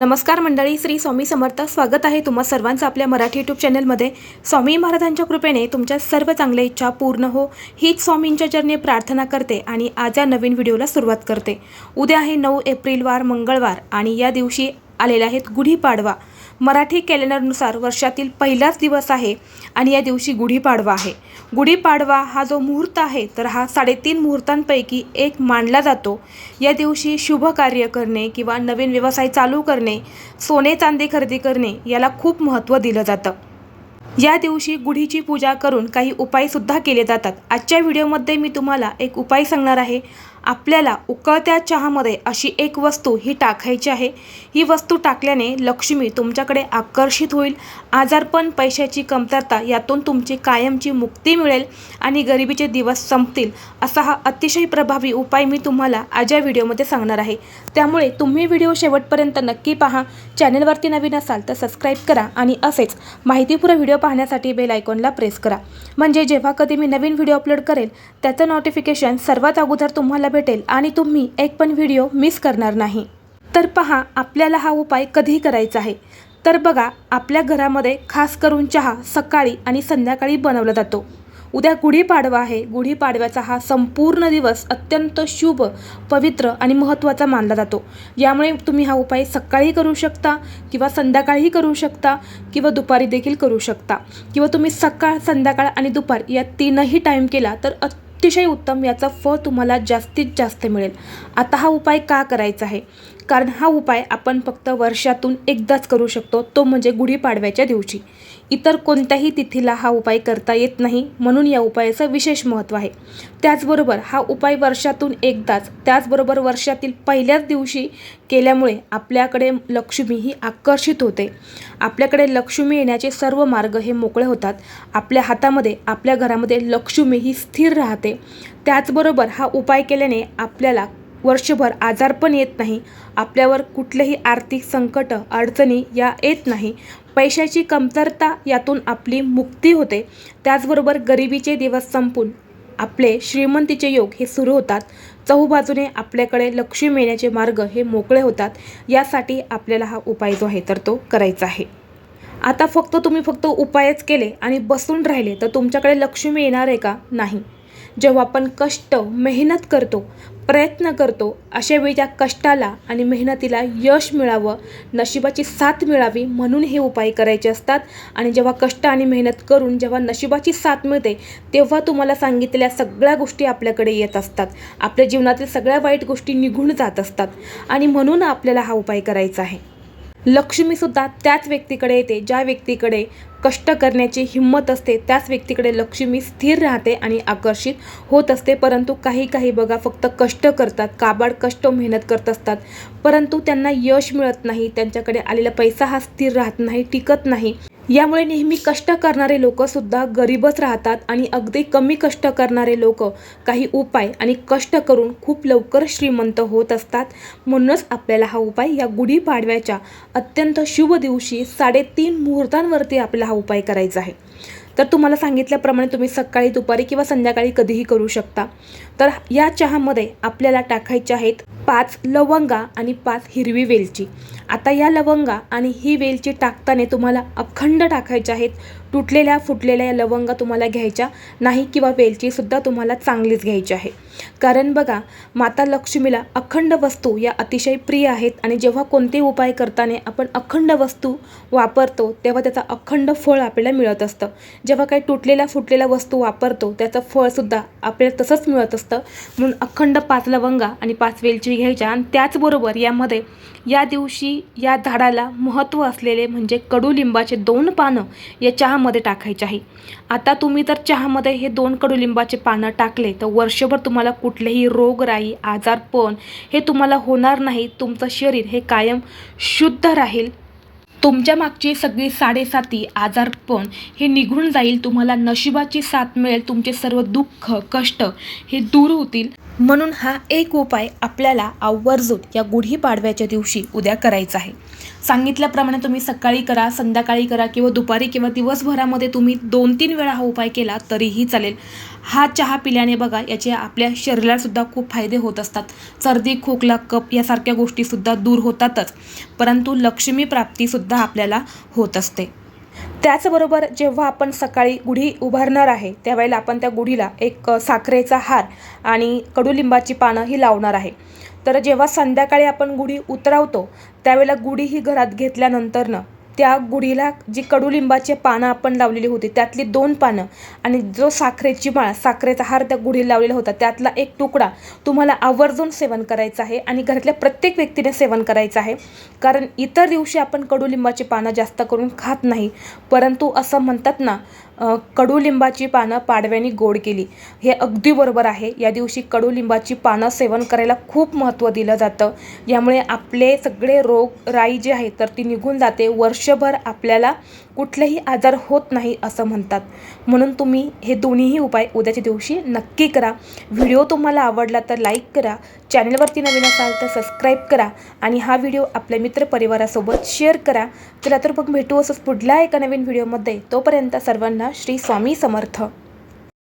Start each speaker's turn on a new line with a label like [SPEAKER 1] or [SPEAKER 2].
[SPEAKER 1] नमस्कार मंडळी श्री स्वामी समर्थ. स्वागत आहे तुम्हा सर्वांचं आपल्या मराठी यूट्यूब चॅनलमध्ये स्वामी महाराजांच्या कृपेने तुमच्या सर्व चांगल्या इच्छा पूर्ण हो. हीच स्वामींच्या चरणी प्रार्थना करते आणि आज या नवीन व्हिडिओला सुरुवात करते. उद्या आहे नऊ एप्रिल वार मंगळवार आणि या दिवशी आलेला आहेत गुढीपाडवा. मराठी कॅलेंडरनुसार वर्षातील पहिलाच दिवस आहे आणि या दिवशी गुढीपाडवा आहे. गुढीपाडवा हा जो मुहूर्त आहे तर हा साडेतीन मुहूर्तांपैकी एक मानला जातो. या दिवशी शुभ कार्य करणे किंवा नवीन व्यवसाय चालू करणे सोने चांदी खरेदी करणे याला खूप महत्त्व दिलं जातं. या दिवशी गुढीची पूजा करून काही उपायसुद्धा केले जातात. आजच्या व्हिडिओमध्ये मी तुम्हाला एक उपाय सांगणार आहे. आपल्याला उकळत्या चहामध्ये अशी एक वस्तू ही टाकायची आहे. ही वस्तू टाकल्याने लक्ष्मी तुमच्याकडे आकर्षित होईल. आजारपण पैशाची कमतरता यातून तुमची कायमची मुक्ती मिळेल आणि गरिबीचे दिवस संपतील असा हा अतिशय प्रभावी उपाय मी तुम्हाला आज या व्हिडिओमध्ये सांगणार आहे. त्यामुळे तुम्ही व्हिडिओ शेवटपर्यंत नक्की पहा. चॅनलवरती नवीन असाल तर सबस्क्राईब करा आणि असेच माहितीपूर्ण व्हिडिओ पाहण्यासाठी बेल आयकॉनला प्रेस करा. म्हणजे जेव्हा कधी मी नवीन व्हिडिओ अपलोड करेल त्याचं नोटिफिकेशन सर्वात अगोदर तुम्हाला भेटेल आणि तुम्ही एक पण व्हिडिओ मिस करणार नाही. तर पहा आपल्याला हा उपाय कधी करायचा आहे. तर बघा आपल्या घरामध्ये खास करून चहा सकाळी आणि संध्याकाळी बनवला जातो. उद्या गुढीपाडवा आहे. गुढीपाडव्याचा हा संपूर्ण दिवस अत्यंत शुभ पवित्र आणि महत्त्वाचा मानला जातो. यामुळे तुम्ही हा उपाय सकाळी करू शकता किंवा संध्याकाळीही करू शकता किंवा दुपारी देखील करू शकता. किंवा तुम्ही सकाळ संध्याकाळ आणि दुपार या तीनही टाईम केला तर अतिशय उत्तम याचं फळ तुम्हाला जास्तीत जास्त मिळेल. आता हा उपाय का करायचा आहे? कारण हा उपाय आपण फक्त वर्षातून एकदाच करू शकतो तो म्हणजे गुढीपाडव्याच्या दिवशी. इतर कोणत्याही तिथीला हा उपाय करता येत नाही म्हणून या उपायाचं विशेष महत्त्व आहे. त्याचबरोबर हा उपाय वर्षातून एकदाच त्याचबरोबर वर्षातील पहिल्याच दिवशी केल्यामुळे आपल्याकडे लक्ष्मी ही आकर्षित होते. आपल्याकडे लक्ष्मी येण्याचे सर्व मार्ग हे मोकळे होतात. आपल्या हातामध्ये आपल्या घरामध्ये लक्ष्मी ही स्थिर राहते. त्याचबरोबर हा उपाय केल्याने आपल्याला वर्षभर आजार पण येत नाही. आपल्यावर कुठलेही आर्थिक संकट अडचणी या येत नाही. पैशाची कमतरता यातून आपली मुक्ती होते. त्याचबरोबर गरिबीचे दिवस संपून आपले श्रीमंतीचे योग हे सुरू होतात. चहूबाजूने आपल्याकडे लक्ष्मी मिळण्याचे मार्ग हे मोकळे होतात. यासाठी आपल्याला हा उपाय जो आहे तर तो करायचा आहे. आता फक्त तुम्ही फक्त उपायच केले आणि बसून राहिले तर तुमच्याकडे लक्ष्मी येणार आहे का? नाही. जेव्हा आपण कष्ट मेहनत करतो प्रयत्न करतो अशा वेळी त्या कष्टाला आणि मेहनतीला यश मिळावं नशिबाची साथ मिळावी म्हणून हे उपाय करायचे असतात. आणि जेव्हा कष्ट आणि मेहनत करून जेव्हा नशिबाची साथ मिळते तेव्हा तुम्हाला सांगितलेल्या सगळ्या गोष्टी आपल्याकडे येत असतात. आपल्या जीवनातील सगळ्या वाईट गोष्टी निघून जात असतात. आणि म्हणून आपल्याला हा उपाय करायचा आहे. लक्ष्मीसुद्धा त्याच व्यक्तीकडे येते ज्या व्यक्तीकडे कष्ट करण्याची हिंमत असते त्याच व्यक्तीकडे लक्ष्मी स्थिर राहते आणि आकर्षित होत असते. परंतु काही काही बघा फक्त कष्ट करतात काबाड कष्ट मेहनत करत असतात. परंतु त्यांना यश मिळत नाही त्यांच्याकडे आलेला पैसा हा स्थिर राहत नाही टिकत नाही. यामुळे नेहमी कष्ट करणारे लोकसुद्धा गरीबच राहतात आणि अगदी कमी कष्ट करणारे लोक काही उपाय आणि कष्ट करून खूप लवकर श्रीमंत होत असतात. म्हणूनच आपल्याला हा उपाय या गुढीपाडव्याच्या अत्यंत शुभ दिवशी साडेतीन मुहूर्तांवरती आपल्याला हा उपाय करायचा आहे. तर तुम्हाला सांगितल्याप्रमाणे तुम्ही सकाळी दुपारी किंवा संध्याकाळी कधीही करू शकता. तर या चहामध्ये आपल्याला टाकायचे आहेत पाच लवंगा आणि पाच हिरवी वेलची. आता या लवंगा आणि ही वेलची टाकताना तुम्हाला अखंड टाकायच्या आहेत. तुटलेल्या फुटलेल्या या लवंगा तुम्हाला घ्यायच्या नाही किंवा वेलचीसुद्धा तुम्हाला चांगलीच घ्यायची आहे. कारण बघा माता लक्ष्मीला अखंड वस्तू या अतिशय प्रिय आहेत आणि जेव्हा कोणते उपाय करताना आपण अखंड वस्तू वापरतो तेव्हा त्याचा अखंड फळ आपल्याला मिळत असतं. जेव्हा काही तुटलेल्या फुटलेल्या वस्तू वापरतो त्याचं फळसुद्धा आपल्याला तसंच मिळत असतं. म्हणून अखंड पाच लवंगा आणि पाच वेलची घ्यायच्या आणि त्याचबरोबर यामध्ये या दिवशी या झाडाला महत्त्व असलेले म्हणजे कडुलिंबाचे दोन पानं या चहामध्ये टाकायचे आहे. आता तुम्ही तर चहामध्ये हे दोन कडुलिंबाचे पानं टाकले तर वर्षभर तुम्हाला कुठलेही रोगराई आजारपण हे तुम्हाला होणार नाही. तुमचं शरीर हे कायम शुद्ध राहील. तुमच्या मागची सगळी साडेसाती आजारपण हे निघून जाईल. तुम्हाला नशिबाची साथ मिळेल. तुमचे सर्व दुःख कष्ट हे दूर होतील. म्हणून हा एक उपाय आपल्याला आवर्जून या गुढीपाडव्याच्या दिवशी उद्या करायचा आहे. सांगितल्याप्रमाणे तुम्ही सकाळी करा संध्याकाळी करा किंवा दुपारी किंवा दिवसभरामध्ये तुम्ही दोन तीन वेळा हा उपाय केला तरीही चालेल. हा चहा पिल्याने बघा याचे आपल्या शरीरालासुद्धा खूप फायदे होत असतात. सर्दी खोकला कप यासारख्या गोष्टीसुद्धा दूर होतातच. परंतु लक्ष्मी प्राप्तीसुद्धा आपल्याला होत असते. त्याचबरोबर जेव्हा आपण सकाळी गुढी उभारणार आहे त्यावेळेला आपण त्या गुढीला एक साखरेचा हार आणि कडुलिंबाची पानं ही लावणार आहे. तर जेव्हा संध्याकाळी आपण गुढी उतरवतो त्यावेळेला गुढी ही घरात घेतल्यानंतरनं त्या गुढीला जी कडुलिंबाची पानं आपण लावलेली होती त्यातली दोन पानं आणि जो साखरेची माळ साखरेचा हार त्या गुढीला लावलेला होता त्यातला एक तुकडा तुम्हाला आवर्जून सेवन करायचा आहे आणि घरातल्या प्रत्येक व्यक्तीने सेवन करायचं आहे. कारण इतर दिवशी आपण कडुलिंबाची पानं जास्त करून खात नाही परंतु असं म्हणतात ना कडुलिंबाची पानं पाडव्याने गोड केली. हे अगदी बरोबर आहे. या दिवशी कडुलिंबाची पानं सेवन करायला खूप महत्त्व दिलं जातं. यामुळे आपले सगळे रोग राई जे आहे तर ती निघून जाते. वर्षभर आपल्याला कुठलेही आजार होत नाही असं म्हणतात. म्हणून तुम्ही हे दोन्हीही उपाय उद्याच्या दिवशी नक्की करा. व्हिडिओ तुम्हाला आवडला तर लाईक करा. चॅनलवरती नवीन असाल तर सबस्क्राईब करा आणि हा व्हिडिओ आपल्या मित्रपरिवारासोबत शेअर करा. चला तर मग भेटू असंच पुढल्या एका नवीन व्हिडिओमध्ये. तोपर्यंत सर्वांना श्री स्वामी समर्थ.